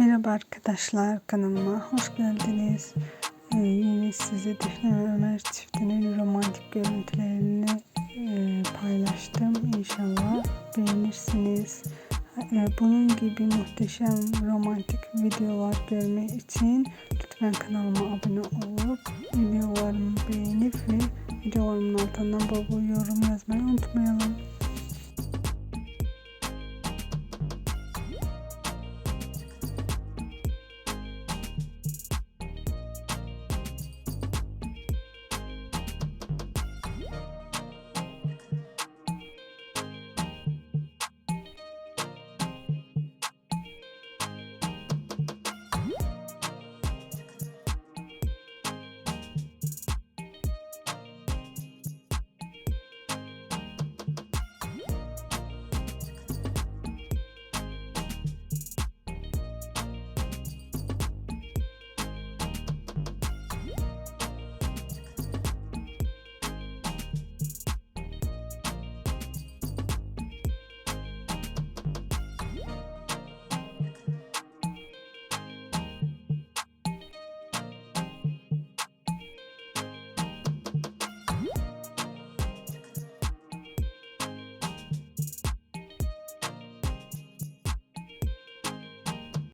Merhaba arkadaşlar kanalıma hoş geldiniz. Ee, yine size Defne ve Ömer çiftinin romantik görüntülerini e, paylaştım. İnşallah beğenirsiniz. Ee, bunun gibi muhteşem romantik videolar görmek için lütfen kanalıma abone olup videolarımı beğenip ve videolarımın altından bol bol yorum yazmayı unutmayalım.